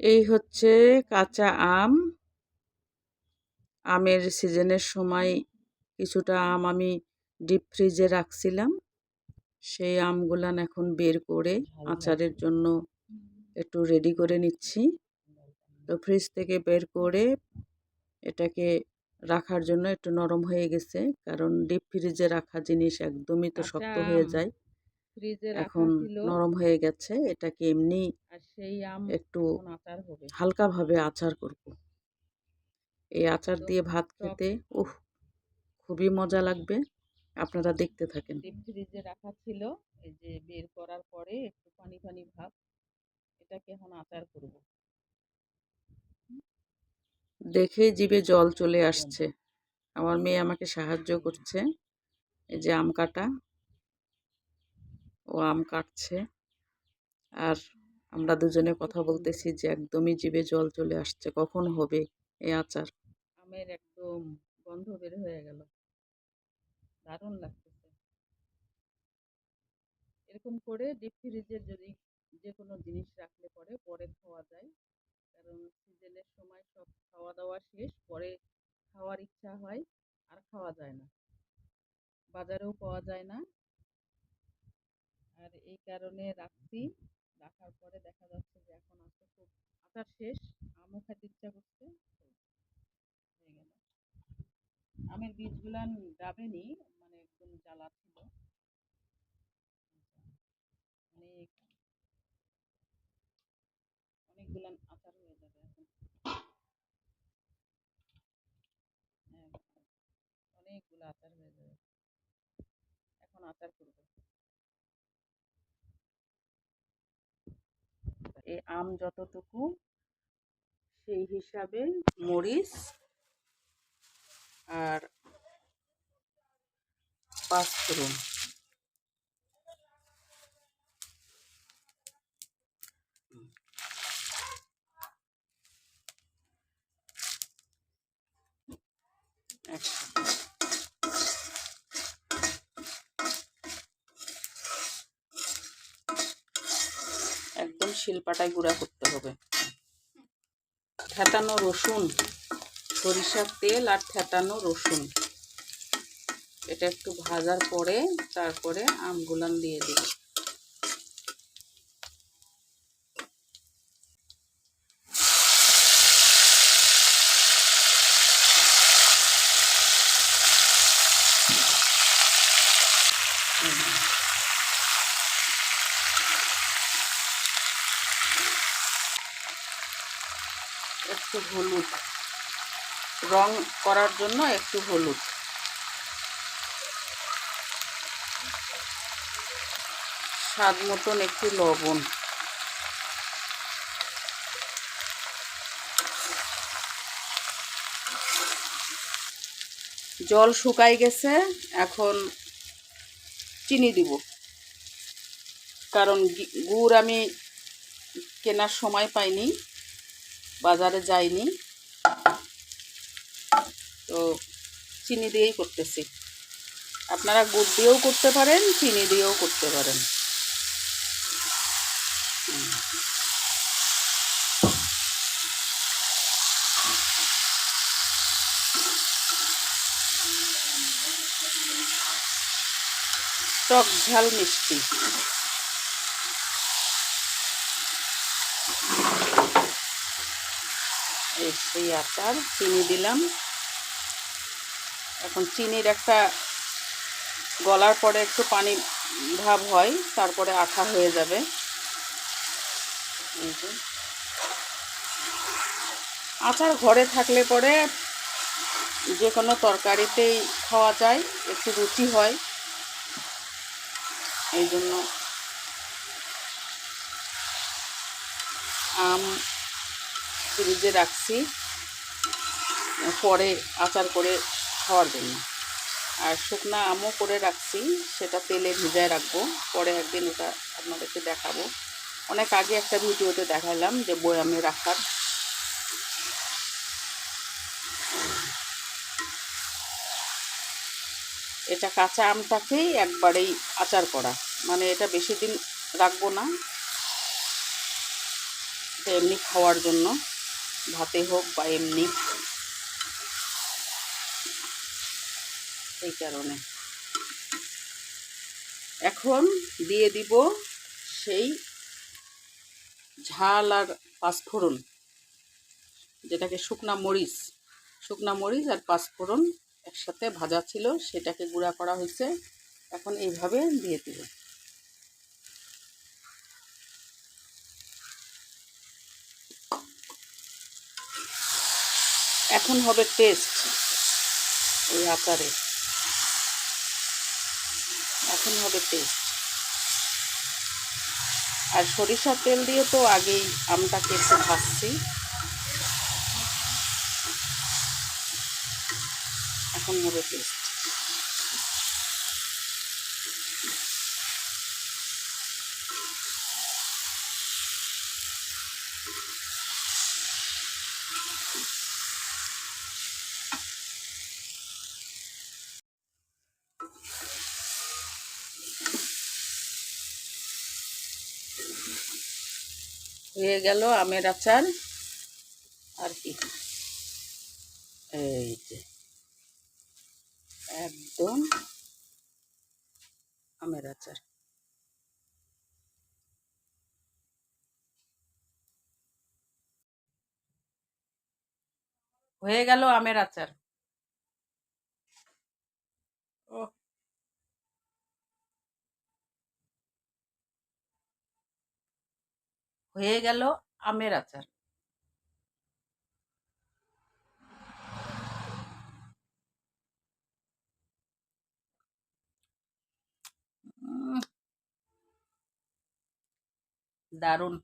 এই হচ্ছে কাঁচা আম। আমের সিজনের সময় কিছুটা আম আমি ডিপ ফ্রিজে রাখছিলাম। সেই আমগুলান এখন বের করে আচারের জন্য একটু রেডি করে নিচ্ছি। তো ফ্রিজ থেকে বের করে এটাকে রাখার জন্য একটু নরম হয়ে গেছে। কারণ ডিপ ফ্রিজে রাখা জিনিস একদমই তো শক্ত হয়ে যায়। এখন নরম হয়ে গেছে। এটাকে এমনি সেই আম একটু আচার হবে? হালকাভাবে আচার করব। এই আচার দিয়ে ভাত খেতে উহ খুবই মজা লাগবে। আপনারা দেখতে থাকেন। ডিপ ফ্রিজে রাখা ছিল। এই যে বের করার পরে একটু পানি পানি ভাব এটাকে এখন আচার করব। দেখে জিভে জল চলে আসছে। আমার মেয়ে আমাকে সাহায্য করছে। এই যে আম কাটা ও আম কাটছে। আর আমরা দুজনে কথা বলতেছি যে একদমই জিভে জল চলে আসছে, কখন হবে এই আচার? আমের একদম গন্ধ বের হয়ে গেল। দারুণ লাগতেছে। এরকম করে ডিপ ফ্রিজে যদি যে কোনো জিনিস রাখলে পরে পরে খাওয়া যায়। কারণ সিজনের সময় সব খাওয়া দাওয়া শেষ, পরে খাওয়ার ইচ্ছা হয়, আর খাওয়া যায় না। বাজারেও পাওয়া যায় না। আর এই কারণে রাখছি। রাখার পরে দেখা যাচ্ছে যে এখন আছে খুব আচার শেষ আমও খেতে ইচ্ছা করছে হয়ে গেল। আমের বীজগুলান ডাবেনি মানে একদম জ্বালা ছিল। অনেক অনেকগুলান আচার হয়ে যাবে এখন। হ্যাঁ, অনেকগুলো আচার হয়ে যাবে। এখন আচার করব। এই আম যতটুকু সেই হিসাবে মরিচ আর পাঁচফোড়ন। একসাথে। শিলপাটায় গুঁড়া করতে হবে। থেতানো রসুন, সরিষার তেল আর থেতানো রসুন। এটা একটু ভাজার পরে তারপরে আমগুলান দিয়ে দিই একটু হলুদ। রং করার জন্য একটু হলুদ। স্বাদ মতন একটু লবণ। জল শুকাই গেছে, এখন চিনি দিব। কারণ গুড় আমি কেনার সময় পাইনি। বাজারে যাইনি। তো চিনি দিয়েই করতেছি। আপনারা গুড় দিয়েও করতে পারেন, চিনি দিয়েও করতে পারেন। টক ঝাল মিষ্টি। এই আচার, চিনি দিলাম। এখন চিনির একটা গলার পরে একটু পানি ভাব হয়, তারপরে আঠা হয়ে যাবে। আচার ঘরে থাকলে পরে যে কোনো তরকারিতেই খাওয়া যায়, একটু রুচি হয়। এই জন্য আম ফ্রিজে রাখছি, পরে আচার করে খাওয়ার জন্য আর শুকনা আমও করে রাখছি, সেটা তেলে ভিজায় রাখব। পরে একদিন ওটা আপনাদেরকে দেখাবো। অনেক আগে একটা ভিডিওতে দেখালাম যে বয়ামে রাখার। এটা কাঁচা আমটাকেই একবারেই আচার করা। মানে এটা বেশি দিন রাখব না। এটা এমনি খাওয়ার জন্য। ভাতে হোক বা এমনি। এই কারণে। এখন দিয়ে দিব সেই ঝাল আর পাঁচফোড়ন, যেটাকে শুকনা মরিচ। শুকনা মরিচ আর পাঁচফোড়ন একসাথে ভাজা ছিল, সেটাকে গুঁড়া করা হয়েছে। এখন এইভাবে দিয়ে দিব। এখন হবে টেস্ট ওই আকারে। এখন হবে টেস্ট আর সরিষার তেল দিয়ে তো আগেই আমটাকে একটু ভাজছি। এখন হবে টেস্ট হয়ে গেল আমের আচার। আর কি? এই যে। একদম আমের আচার। হয়ে গেল আমের আচার ও হয়ে গেল আমের আচার। দারুণ।